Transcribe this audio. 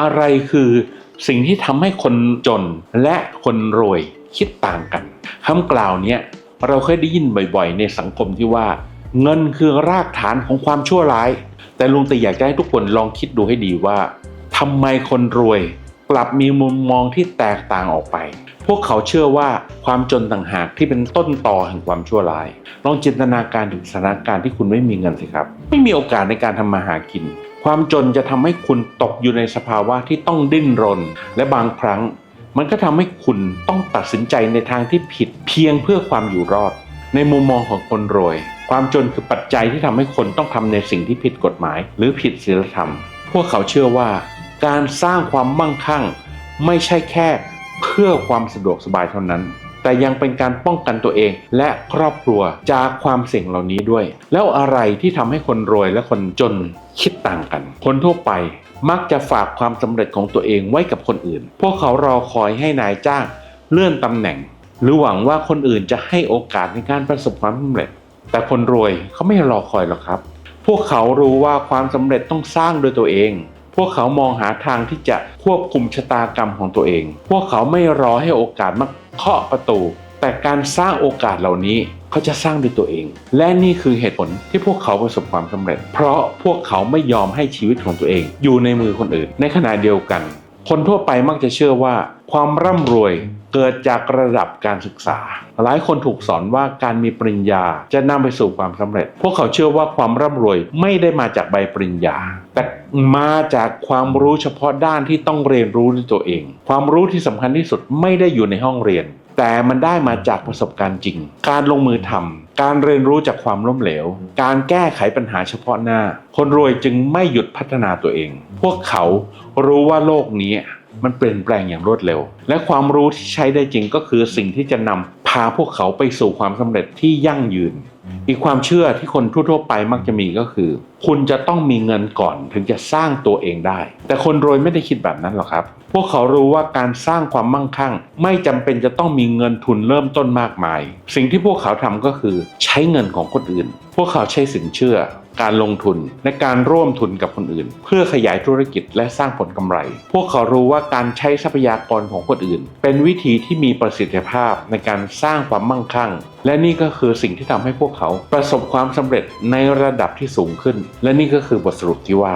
อะไรคือสิ่งที่ทำให้คนจนและคนรวยคิดต่างกันคำกล่าวนี้เราเคยได้ยินบ่อยๆ ในสังคมที่ว่า เงินคือรากฐานของความชั่วร้าย แต่ลุงแต่อยากจะให้ทุกคนลองคิดดูให้ดีว่าทำไมคนรวยกลับมีมุมมองที่แตกต่างออกไป พวกเขาเชื่อว่าความจนต่างหากที่เป็นต้นตอแห่งความชั่วร้าย ลองจินตนาการถึงสถานการณ์ที่คุณไม่มีเงินสิครับ ไม่มีโอกาสในการทำมาหากิน ความจนจะทำให้คุณตกอยู่ในสภาวะที่ต้องดิ้นรน และบางครั้ง มันก็ทำให้คุณต้องตัดสินใจในทางที่ผิดเพียงเพื่อความอยู่รอด ในมุมมองของคนรวย ความจนคือปัจจัยที่ทำให้คนต้องทำในสิ่งที่ผิดกฎหมาย หรือผิดศีลธรรม พวกเขาเชื่อว่า การสร้างความมั่งคั่ง ไม่ใช่แค่เพื่อความสะดวกสบายเท่านั้น แต่ยังเป็นการป้องกันตัวเอง และครอบครัวจากความเสี่ยงเหล่านี้ด้วย แล้วอะไรที่ทำให้คนรวยและคนจนคิดต่างกัน คนทั่วไปมักจะฝากความสำเร็จของตัวเองไว้กับคนอื่น พวกเขารอคอยให้นายจ้างเลื่อนตำแหน่ง หรือหวังว่าคนอื่นจะให้โอกาสในการประสบความสำเร็จ แต่คนรวยเขาไม่รอคอยหรอกครับ พวกเขารู้ว่าความสำเร็จต้องสร้างโดยตัวเองพวกเขามองหาทางที่จะควบคุมชะตากรรมของตัวเอง พวกเขาไม่รอให้โอกาสมา เคาะประตู แต่การสร้างโอกาสเหล่านี้เขาจะสร้างด้วยตัวเอง และนี่คือเหตุผลที่พวกเขาประสบความสำเร็จ เพราะพวกเขาไม่ยอมให้ชีวิตของตัวเอง อยู่ในมือคนอื่น ในขณะเดียวกัน คนทั่วไปมักจะเชื่อว่า ความร่ำรวยเกิดจากระดับการศึกษา หลายคนถูกสอนว่าการมีปริญญาจะนำไปสู่ความสำเร็จ พวกเขาเชื่อว่าความร่ำรวยไม่ได้มาจากใบปริญญา แต่มาจากความรู้เฉพาะด้านที่ต้องเรียนรู้ด้วยตัวเอง ความรู้ที่สำคัญที่สุดไม่ได้อยู่ในห้องเรียน แต่มันได้มาจากประสบการณ์จริง การลงมือทำการเรียนรู้จากความล้มเหลว การแก้ไขปัญหาเฉพาะหน้า คนรวยจึงไม่หยุดพัฒนาตัวเอง พวกเขารู้ว่าโลกนี้มันเปลี่ยนแปลงอย่างรวดเร็ว และความรู้ที่ใช้ได้จริงก็คือสิ่งที่จะนำพาพวกเขาไปสู่ความสำเร็จที่ยั่งยืน อีกความเชื่อที่คนทั่วๆไปมักจะมีก็คือ คุณจะต้องมีเงินก่อนถึงจะสร้างตัวเองได้ แต่คนรวยไม่ได้คิดแบบนั้นหรอกครับ พวกเขารู้ว่าการสร้างความมั่งคั่ง ไม่จำเป็นจะต้องมีเงินทุนเริ่มต้นมากมาย สิ่งที่พวกเขาทำก็คือ ใช้เงินของคนอื่น พวกเขาใช้สินเชื่อ การลงทุน และการร่วมทุนกับคนอื่น เพื่อขยายธุรกิจและสร้างผลกำไร พวกเขารู้ว่าการใช้ทรัพยากรของคนอื่น เป็นวิธีที่มีประสิทธิภาพในการสร้างความมั่งคั่ง และนี่ก็คือสิ่งที่ทำให้พวกเขาประสบความสำเร็จในระดับที่สูงขึ้น และนี่ก็คือบทสรุปที่ว่า